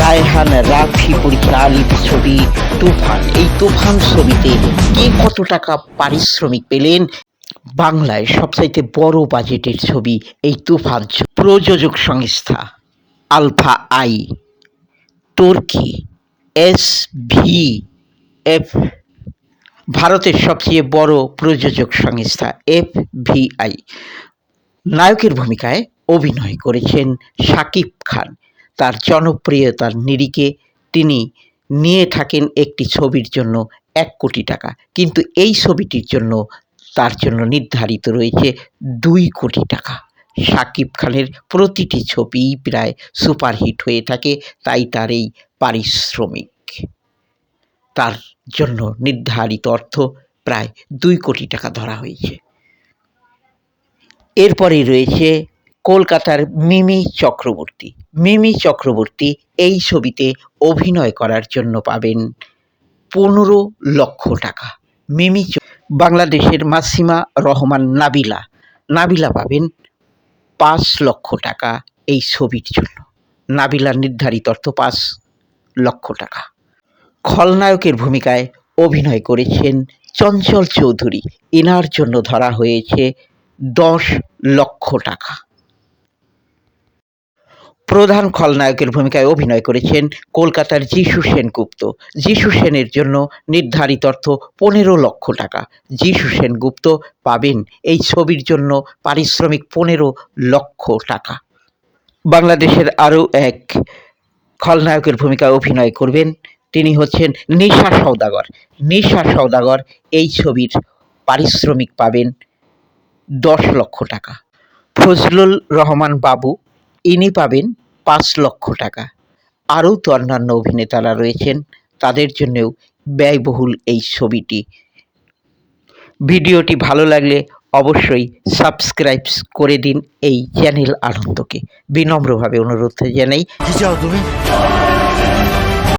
রায়হান রাফি পরিচালিত ছবি, তুফান। এই তুফান ছবিতে কে কত টাকা পারিশ্রমিক পেলেন? বাংলায় সবচাইতে বড় বাজেটের ছবি এই তুফান প্রযোজক সংস্থা আলফা আই, তুর্কি, এস ভি এফ, ভারতের সবচেয়ে বড় প্রযোজক সংস্থা এফ ভিআই নায়কের ভূমিকায় অভিনয় করেছেন শাকিব খান। তার জনপ্রিয়তার নিরিখে তিনি নিয়ে থাকেন একটি ছবির জন্য এক কোটি টাকা। কিন্তু এই ছবিটির জন্য তার জন্য নির্ধারিত রয়েছে দুই কোটি টাকা। শাকিব খানের প্রতিটি ছবিই প্রায় সুপারহিট হয়ে থাকে, তাই তার এই পারিশ্রমিক। তার জন্য নির্ধারিত অর্থ প্রায় দুই কোটি টাকা ধরা হয়েছে। এরপরে রয়েছে কলকাতার মিমি চক্রবর্তী। মিমি চক্রবর্তী এই ছবিতে অভিনয় করার জন্য পাবেন পনেরো লক্ষ টাকা। মিমি বাংলাদেশের মাসিমা রহমান নাবিলা। নাবিলা পাবেন পাঁচ লক্ষ টাকা এই ছবির জন্য। নাবিলার নির্ধারিত অর্থ পাঁচ লক্ষ টাকা। খলনায়কের ভূমিকায় অভিনয় করেছেন চঞ্চল চৌধুরী। এনার জন্য ধরা হয়েছে দশ লক্ষ টাকা। প্রধান খলনায়কের ভূমিকায় অভিনয় করেছেন কলকাতার যিশু সেনগুপ্ত। যিশু সেনের জন্য নির্ধারিত অর্থ পনেরো লক্ষ টাকা। যিশু সেনগুপ্ত পাবেন এই ছবির জন্য পারিশ্রমিক পনেরো লক্ষ টাকা। বাংলাদেশের আরও এক খলনায়কের ভূমিকায় অভিনয় করবেন তিনি হচ্ছেন নিশা সওদাগর। নিশা সওদাগর এই ছবির পারিশ্রমিক পাবেন দশ লক্ষ টাকা। ফজলুল রহমান বাবু, ইনি পাবেন পাঁচ লক্ষ টাকা। আরও তো অন্যান্য অভিনেতারা রয়েছেন, তাদের জন্যেও ব্যয়বহুল এই ছবিটি। ভিডিওটি ভালো লাগলে অবশ্যই সাবস্ক্রাইব করে দিন এই চ্যানেল আনন্দকে। বিনম্রভাবে অনুরোধ জানাই।